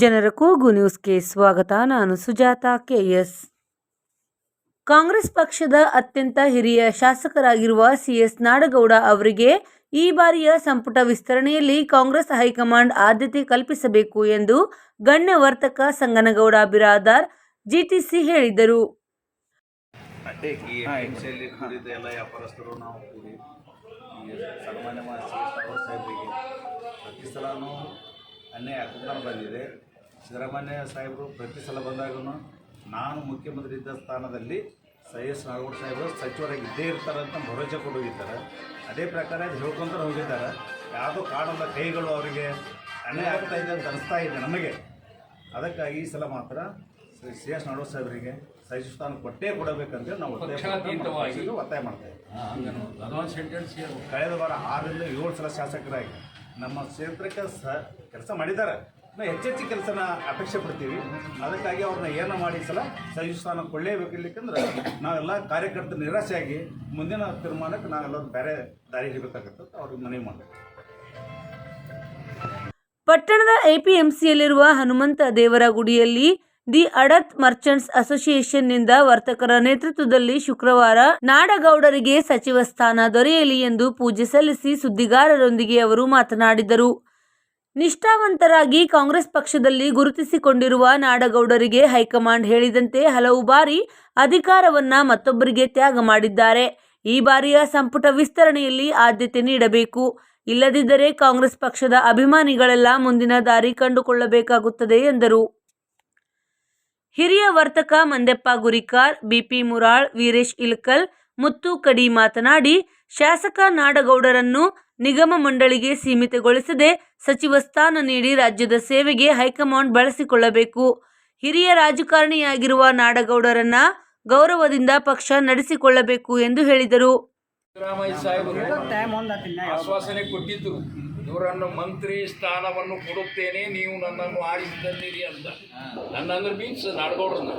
ಜನರ ಕೂಗು ನ್ಯೂಸ್ಗೆ ಸ್ವಾಗತ. ನಾನು ಸುಜಾತ ಕೆಎಸ್ ಕಾಂಗ್ರೆಸ್ ಪಕ್ಷದ ಅತ್ಯಂತ ಹಿರಿಯ ಶಾಸಕರಾಗಿರುವ ಸಿಎಸ್ ನಾಡಗೌಡ ಅವರಿಗೆ ಈ ಬಾರಿಯ ಸಂಪುಟ ವಿಸ್ತರಣೆಯಲ್ಲಿ ಕಾಂಗ್ರೆಸ್ ಹೈಕಮಾಂಡ್ ಆದ್ಯತೆ ಕಲ್ಪಿಸಬೇಕು ಎಂದು ಗಣ್ಯ ವರ್ತಕ ಸಂಗನಗೌಡ ಬಿರಾದಾರ್ ಜಿಟಿಸಿ ಹೇಳಿದರು. ಈ ಅನ್ಯಾಯ ಆಗ್ತಾ ಬಂದಿದೆ. ಸಿದ್ದರಾಮಯ್ಯ ಸಾಹೇಬರು ಪ್ರತಿ ಸಲ ಬಂದಾಗೂ ನಾನು ಮುಖ್ಯಮಂತ್ರಿ ಇದ್ದ ಸ್ಥಾನದಲ್ಲಿ ಸೈ ಎಸ್ ನಾಗೌಡ ಸಾಹೇಬರು ಸಚಿವರಾಗಿ ಇದ್ದೇ ಇರ್ತಾರೆ ಅಂತ ಭರವಸೆ ಕೊಟ್ಟೋಗಿದ್ದಾರೆ ಅದೇ ಪ್ರಕಾರ ಅದು ಹೇಳ್ಕೊಂತ ಹೋಗಿದ್ದಾರೆ. ಯಾವುದೋ ಕಾಣದ ಕೈಗಳು ಅವರಿಗೆ ಅನ್ಯಾಯ ಆಗ್ತಾ ಇದೆ ಅಂತ ಅನಿಸ್ತಾ ಇದೆ ನಮಗೆ. ಅದಕ್ಕಾಗಿ ಈ ಸಲ ಮಾತ್ರ ಶ್ರೀ ಸಿ ಎಸ್ ನಾಡೋ ಸಾಹೇಬರಿಗೆ ಸಚಿವ ಸ್ಥಾನ ಕೊಟ್ಟೇ ಕೊಡಬೇಕಂತೇಳಿ ನಾವು ಒತ್ತಾಯ ಮಾಡ್ತೇವೆ ಮಾಡ್ತಾ ಇದ್ದೀವಿ. ಕಳೆದ ವಾರ ಆರರಿಂದ ಏಳು ಸಲ ಶಾಸಕರಾಗಿ ನಮ್ಮ ಕ್ಷೇತ್ರಕ್ಕೆ ಸಹ ಕೆಲಸ ಮಾಡಿದ್ದಾರೆ. ನಾವು ಹೆಚ್ಚೆಚ್ಚು ಕೆಲಸನ ಅಪೇಕ್ಷೆ ಪಡ್ತೀವಿ. ಅದಕ್ಕಾಗಿ ಅವ್ರನ್ನ ಏನೋ ಮಾಡಿ ಸಲ ಸಚಿವ ಸ್ಥಾನ ಕೊಳ್ಳೇಬೇಕು ಇರ್ಲಿಕ್ಕಂದ್ರೆ ನಾವೆಲ್ಲ ಕಾರ್ಯಕರ್ತರು ನಿರಾಸೆಯಾಗಿ ಮುಂದಿನ ತೀರ್ಮಾನಕ್ಕೆ ನಾವೆಲ್ಲರೂ ಬೇರೆ ದಾರಿ ಹಿಡಬೇಕಾಗತ್ತೆ ಅವ್ರಿಗೆ ಮನವಿ ಮಾಡಬೇಕು. ಪಟ್ಟಣದ ಎಪಿಎಂಸಿಯಲ್ಲಿರುವ ಹನುಮಂತ ದೇವರ ಗುಡಿಯಲ್ಲಿ ದಿ ಅಡತ್ ಮರ್ಚೆಂಟ್ಸ್ ಅಸೋಸಿಯೇಷನ್ನಿಂದ ವರ್ತಕರ ನೇತೃತ್ವದಲ್ಲಿ ಶುಕ್ರವಾರ ನಾಡಗೌಡರಿಗೆ ಸಚಿವ ಸ್ಥಾನ ದೊರೆಯಲಿ ಎಂದು ಪೂಜೆ ಸಲ್ಲಿಸಿ ಸುದ್ದಿಗಾರರೊಂದಿಗೆ ಅವರು ಮಾತನಾಡಿದರು. ನಿಷ್ಠಾವಂತರಾಗಿ ಕಾಂಗ್ರೆಸ್ ಪಕ್ಷದಲ್ಲಿ ಗುರುತಿಸಿಕೊಂಡಿರುವ ನಾಡಗೌಡರಿಗೆ ಹೈಕಮಾಂಡ್ ಹೇಳಿದಂತೆ ಹಲವು ಬಾರಿ ಅಧಿಕಾರವನ್ನ ಮತ್ತೊಬ್ಬರಿಗೆ ತ್ಯಾಗ ಮಾಡಿದ್ದಾರೆ. ಈ ಬಾರಿಯ ಸಂಪುಟ ವಿಸ್ತರಣೆಯಲ್ಲಿ ಆದ್ಯತೆ ನೀಡಬೇಕು. ಇಲ್ಲದಿದ್ದರೆ ಕಾಂಗ್ರೆಸ್ ಪಕ್ಷದ ಅಭಿಮಾನಿಗಳೆಲ್ಲ ಮುಂದಿನ ದಾರಿ ಕಂಡುಕೊಳ್ಳಬೇಕಾಗುತ್ತದೆ ಎಂದರು. ಹಿರಿಯ ವರ್ತಕ ಮಂದೆಪ್ಪ ಗುರಿಕಾರ್ ಬಿಪಿ ಮುರಾಳ್ ವೀರೇಶ್ ಇಲ್ಕಲ್ ಮುತ್ತು ಕಡಿ ಮಾತನಾಡಿ ಶಾಸಕ ನಾಡಗೌಡರನ್ನು ನಿಗಮ ಮಂಡಳಿಗೆ ಸೀಮಿತಗೊಳಿಸದೆ ಸಚಿವ ಸ್ಥಾನ ನೀಡಿ ರಾಜ್ಯದ ಸೇವೆಗೆ ಹೈಕಮಾಂಡ್ ಬಳಸಿಕೊಳ್ಳಬೇಕು. ಹಿರಿಯ ರಾಜಕಾರಣಿಯಾಗಿರುವ ನಾಡಗೌಡರನ್ನ ಗೌರವದಿಂದ ಪಕ್ಷ ನಡೆಸಿಕೊಳ್ಳಬೇಕು ಎಂದು ಹೇಳಿದರು. ಸಿದ್ದರಾಮಯ್ಯ ಸಾಹೇಬರು ಆಶ್ವಾಸನೆ ಕೊಟ್ಟಿದ್ದು ಇವರನ್ನು ಮಂತ್ರಿ ಸ್ಥಾನವನ್ನು ಕೊಡುತ್ತೇನೆ ನೀವು ನನ್ನನ್ನು ಆರಿಸಿದ್ದೀರಿ ಅಂತ. ನನ್ನಂದ್ರೆ ಮೀನ್ಸ್ ನಾಡಗೌಡ್ರನ್ನ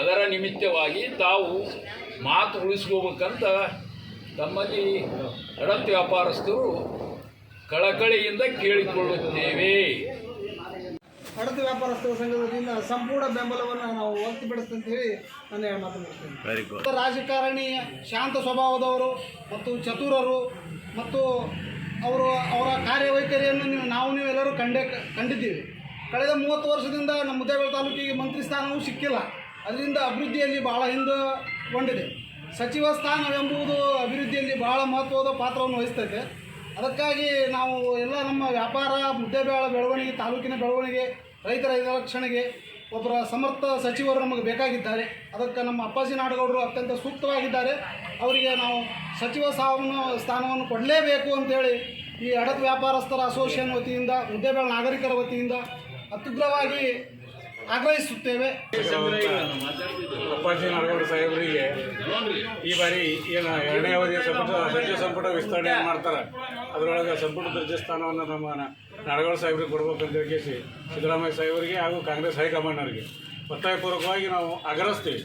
ಅದರ ನಿಮಿತ್ತವಾಗಿ ತಾವು ಮಾತು ಉಳಿಸ್ಕೋಬೇಕಂತ ತಮ್ಮಲ್ಲಿ ಅಡತ್ ವ್ಯಾಪಾರಸ್ಥರು ಕಳಕಳಿಯಿಂದ ಕೇಳಿಕೊಳ್ಳುತ್ತೇವೆ. ಹಡತು ವ್ಯಾಪಾರಸ್ಥರ ಸಂಘದ ವತಿಯಿಂದ ಸಂಪೂರ್ಣ ಬೆಂಬಲವನ್ನು ನಾವು ಅಂತ ಹೇಳಿ ನಾನು ಮಾತು ಮಾತನಾಡ್ತೇನೆ ರಾಜಕಾರಣಿ ಶಾಂತ ಸ್ವಭಾವದವರು ಮತ್ತು ಚತುರರು ಮತ್ತು ಅವರು, ಅವರ ಕಾರ್ಯವೈಖರಿಯನ್ನು ನೀವು, ನಾವು ನೀವೆಲ್ಲರೂ ಕಂಡೇ, ಕಂಡಿದ್ದೀವಿ. ಕಳೆದ ಮೂವತ್ತು ವರ್ಷದಿಂದ ನಮ್ಮ ಮುದ್ದೇಬೇಳೆ ತಾಲೂಕಿಗೆ ಮಂತ್ರಿ ಸ್ಥಾನವೂ ಸಿಕ್ಕಿಲ್ಲ. ಅದರಿಂದ ಅಭಿವೃದ್ಧಿಯಲ್ಲಿ ಬಹಳ ಹಿಂದುಕೊಂಡಿದೆ ಸಚಿವ ಸ್ಥಾನವೆಂಬುದು ಅಭಿವೃದ್ಧಿಯಲ್ಲಿ ಬಹಳ ಮಹತ್ವದ ಪಾತ್ರವನ್ನು ವಹಿಸ್ತೈತೆ ಅದಕ್ಕಾಗಿ ನಾವು ಎಲ್ಲ ನಮ್ಮ ವ್ಯಾಪಾರ ಮುದ್ದೇಬೇಳ ಬೆಳವಣಿಗೆ, ತಾಲೂಕಿನ ಬೆಳವಣಿಗೆ, ರೈತರ ಹಿತರಕ್ಷಣೆಗೆ ಒಬ್ಬರ ಸಮರ್ಥ ಸಚಿವರು ನಮಗೆ ಬೇಕಾಗಿದ್ದಾರೆ. ಅದಕ್ಕೆ ನಮ್ಮ ಅಪ್ಪಾಜಿ ನಾಡಗೌಡರು ಅತ್ಯಂತ ಸೂಕ್ತವಾಗಿದ್ದಾರೆ. ಅವರಿಗೆ ನಾವು ಸಚಿವ ಸಾವನ್ನು ಸ್ಥಾನವನ್ನು ಕೊಡಲೇಬೇಕು ಅಂತೇಳಿ ಈ ಅಡತ್ ವ್ಯಾಪಾರಸ್ಥರ ಅಸೋಸಿಯೇಷನ್ ವತಿಯಿಂದ, ಮುದ್ದೇಬೇಳ ನಾಗರಿಕರ ವತಿಯಿಂದ ಅತ್ಯುಗ್ರವಾಗಿ ಆಗ್ರಹಿಸುತ್ತೇವೆ. ಅಪ್ಪಾಜಿ ನಾಡಗೌಡ ಸಾಹೇಬರಿಗೆ ಈ ಬಾರಿ ಏನು ಎರಡನೇ ಅವಧಿಯ ಸಂಪುಟ ಸಚಿವ ಸಂಪುಟ ವಿಸ್ತರಣೆ ಮಾಡ್ತಾರೆ. ಅದರೊಳಗೆ ಸಂಪುಟ ದರ್ಜೆ ಸ್ಥಾನವನ್ನು ನಮ್ಮ ನಾಡಗೌಡ ಸಾಹೇಬರಿಗೆ ಕೊಡ್ಬೇಕಂತ ಹೇಳಿ ಸಿದ್ದರಾಮಯ್ಯ ಸಾಹೇಬರಿಗೆ ಹಾಗೂ ಕಾಂಗ್ರೆಸ್ ಹೈಕಮಾಂಡ್ನವರಿಗೆ ಒತ್ತಾಯಪೂರ್ವಕವಾಗಿ ನಾವು ಆಗ್ರಹಿಸ್ತೀವಿ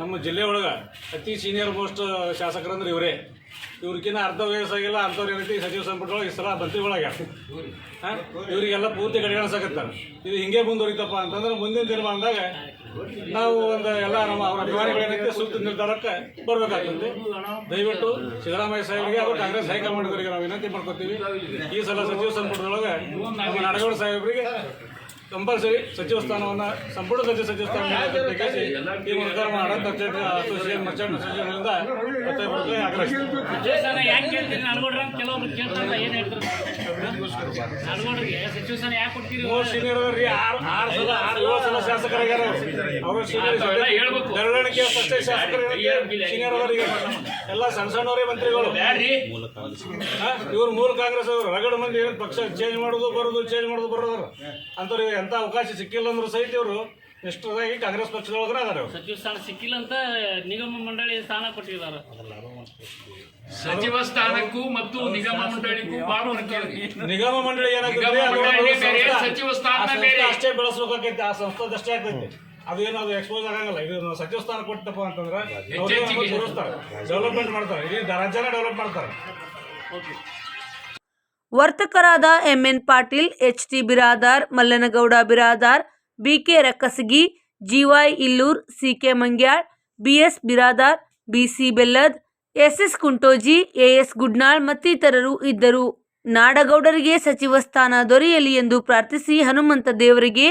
ನಮ್ಮ ಜಿಲ್ಲೆ ಒಳಗೆ ಅತಿ ಸೀನಿಯರ್ ಮೋಸ್ಟ್ ಶಾಸಕರಂದ್ರೆ ಇವರೇ. ಇವ್ರಿಗಿನ್ನ ಅರ್ಧ ವಯಸ್ಸಾಗಿಲ್ಲ, ಅಂಥವ್ರು ಏನೈತಿ ಸಚಿವ ಸಂಪುಟದೊಳಗೆ ಈ ಸಲ ಮಂತ್ರಿಗಳಾಗ್ಯಾರ ಇವರಿಗೆಲ್ಲ ಪೂರ್ತಿ ಕಡೆಗಣಿಸಕತ್ತಾರೆ ಇದು ಹಿಂಗೆ ಮುಂದುವರಿತಪ್ಪ ಅಂತಂದ್ರೆ ಮುಂದಿನ ದಿನಮಾನದಾಗ ನಾವು ಒಂದು ಎಲ್ಲ ನಮ್ಮ ಅವರ ಅಭಿಮಾನಿಗಳು ಏನೈತೆ, ಸೂಕ್ತ ನಿರ್ಧಾರಕ್ಕೆ ಬರಬೇಕಾಗ್ತದೆ. ದಯವಿಟ್ಟು ಸಿದ್ದರಾಮಯ್ಯ ಸಾಹೇಬರಿಗೆ ಅವರು ಕಾಂಗ್ರೆಸ್ ಹೈಕಮಾಂಡ್ವರಿಗೆ ನಾವು ವಿನಂತಿ ಮಾಡ್ಕೊತೀವಿ. ಈ ಸಲ ಸಚಿವ ಸಂಪುಟದೊಳಗೆ ನಮ್ಮ ನಾಡಗೌಡ ಸಾಹೇಬರಿಗೆ ಕಂಪಲ್ಸರಿ ಸಚಿವ ಸ್ಥಾನವನ್ನು ಸಂಪುಟ ಸಚಿವ ಸಚಿವ ಸ್ಥಾನ ನೀಡಬೇಕೆಂದು ಈ ಮೂಲಕ ಅಸೋಸಿಯೇಷನ್ ಮರ್ಚೆಂಟ್ ಅಸೋಸಿಯೇಷನ್ನಿಂದ ಎಲ್ಲ ಸಣ್ಣ ಸಣ್ಣವರೇ ಮಂತ್ರಿಗಳು ಇವ್ರು ಮೂರು ಕಾಂಗ್ರೆಸ್ ಅವರು ರಗಡ ಮಂದಿ ಏನು ಪಕ್ಷ ಚೇಂಜ್ ಮಾಡೋದು ಬರೋದು ಚೇಂಜ್ ಮಾಡೋದು ಬರೋದ್ರ ಅಂತವ್ರು ಎಂತ ಅವಕಾಶ ಸಿಕ್ಕಿಲ್ಲ ಅಂದ್ರೂ ಸಹಿತ ಇವರು ನಿಷ್ಠರಾಗಿ ಕಾಂಗ್ರೆಸ್ ಪಕ್ಷದೊಳಗನೆ ಅದಾರ ಸಚಿವ ಸ್ಥಾನ ಸಿಕ್ಕಿಲ್ಲ ಅಂತ ನಿಗಮ ಮಂಡಳಿ ಸ್ಥಾನ ಕೊಟ್ಟಿದ್ದಾರೆ. ಸಚಿವ ಸ್ಥಾನಕ್ಕೂ ಮತ್ತು ನಿಗಮ ಮಂಡಳಿಗೂ ಬಹಳ ಹೊರಕೆ ನಿಗಮ ಮಂಡಳಿ ಏನಾಗ್ತದೆ? ನಿಗಮ ಅದು ಮಂಡಳಿ ಒಂದು ಬೇರೆ, ಸಂಸ್ಥೆ. ಸಚಿವ ಆ ಸ್ಥಾನ ಸಂಸ್ಥೆ ಬೇರೆ. ಅಷ್ಟೇ ಬೆಳೆಸ್ಬೇಕಾಗೈತೆ. ಆ ಸಂಸ್ಥೆದಷ್ಟೇ ಆಗ್ತೈತೆ ಅದು ಏನು ಅದು ಎಕ್ಸ್ಪೋಸ್ ಆಗಂಗಿಲ್ಲ. ಇದು ನಾವು ಸಚಿವ ಸ್ಥಾನ ಕೊಟ್ಟಪ್ಪ ಅಂತಂದ್ರೆ ಹೆಚ್ಚೆಚ್ಚಿಗೆ. ಡೆವಲಪ್ಮೆಂಟ್ ಮಾಡ್ತಾರೆ. ಇಡೀ ರಾಜ್ಯನ ಡೆವಲಪ್ ಮಾಡ್ತಾರೆ. ವರ್ತಕರಾದ M N Patil H T Biradar Mallanagouda Biradar B K Rakkasagi G Y Illur C K Mangyal B S Biradar B C Bellad S S Kuntoji A S Gudnal ಮತ್ತಿತರರು ಇದ್ದರು. ನಾಡಗೌಡರಿಗೆ ಸಚಿವ ಸ್ಥಾನ ದೊರೆಯಲಿ ಎಂದು ಪ್ರಾರ್ಥಿಸಿ ಹನುಮಂತ ದೇವರಿಗೆ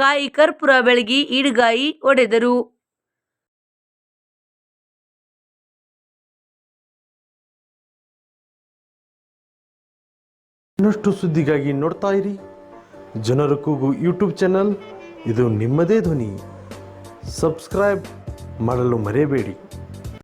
ಕಾಯಿ ಕರ್ಪುರ ಬೆಳಗಿ ಈಡ್ಗಾಯಿ ಒಡೆದರು. ಇನ್ನಷ್ಟು ಸುದ್ದಿಗಾಗಿ ನೋಡ್ತಾ ಇರಿ. ಜನರ ಕೂಗು ಯೂಟ್ಯೂಬ್ ಚಾನಲ್. ಇದು ನಿಮ್ಮದೇ ಧ್ವನಿ. ಸಬ್ಸ್ಕ್ರೈಬ್ ಮಾಡಲು ಮರೆಯಬೇಡಿ.